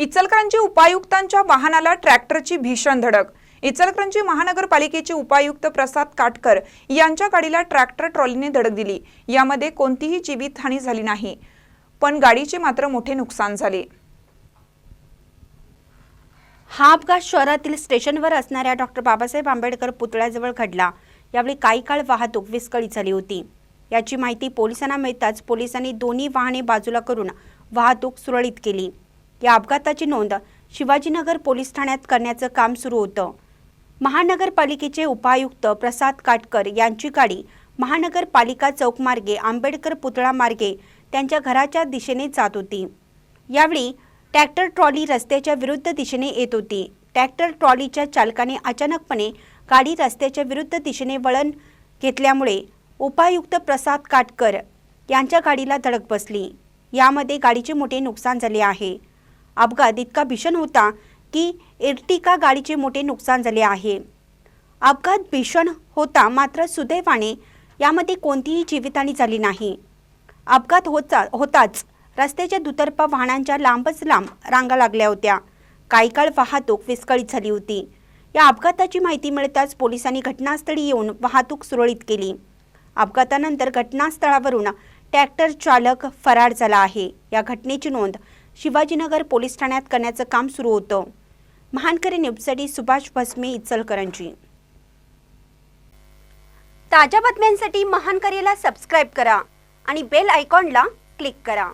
इचलकरंजी उपायुक्तांच्या वाहनाला ट्रॅक्टरची भीषण धडक. इचलकरंजी महानगरपालिकेचे उपायुक्त प्रसाद काटकर यांच्या गाडीला ट्रॅक्टर ट्रॉलीने धडक दिली. यामध्ये कोणतीही जीवितहानी झाली नाही. पण गाडीचे मात्र मोठे नुकसान झाले. हा अपघात शहरातील स्टेशनवर असणाऱ्या डॉक्टर बाबासाहेब आंबेडकर पुतळ्याजवळ घडला. यावेळी काही काळ वाहतूक विस्कळीत झाली होती. याची माहिती पोलिसांना मिळताच पोलिसांनी दोन्ही वाहने बाजूला करून वाहतूक सुरळीत केली. या अपघाताची नोंद शिवाजीनगर पोलीस ठाण्यात करण्याचं काम सुरू होतं. महानगरपालिकेचे उपायुक्त प्रसाद काटकर यांची गाडी महानगरपालिका चौकमार्गे आंबेडकर पुतळा मार्गे त्यांच्या घराच्या दिशेने जात होती. यावेळी ट्रॅक्टर ट्रॉली रस्त्याच्या विरुद्ध दिशेने येत होती. ट्रॅक्टर ट्रॉलीच्या चालकाने अचानकपणे गाडी रस्त्याच्या विरुद्ध दिशेने वळण घेतल्यामुळे उपायुक्त प्रसाद काटकर यांच्या गाडीला धडक बसली. यामध्ये गाडीचे मोठे नुकसान झाले आहे. अपघात इतका भीषण होता की एर्टिका गाडीचे मोठे नुकसान झाले आहे. अपघात भीषण होता मात्र सुदैवाने यामध्ये कोणतीही जीवितहानी झाली नाही. अपघात होता होताच रस्त्याच्या दुतर्फा वाहनांच्या लांबच लांब रांगा लागल्या होत्या. काही काळ वाहतूक विस्कळीत झाली होती. या अपघाताची माहिती मिळताच पोलिसांनी घटनास्थळी येऊन वाहतूक सुरळीत केली. अपघातानंतर घटनास्थळावरून ट्रॅक्टर चालक फरार झाला आहे. या घटनेची नोंद शिवाजीनगर पोलीस ठाण्यात करण्याचं काम सुरू होतं. महानकरी न्यूजसाठी सुभाष भस्मे इचलकरंजी. ताज्या बातम्यांसाठी महानकरीला सबस्क्राईब करा आणि बेल आयकॉनला क्लिक करा.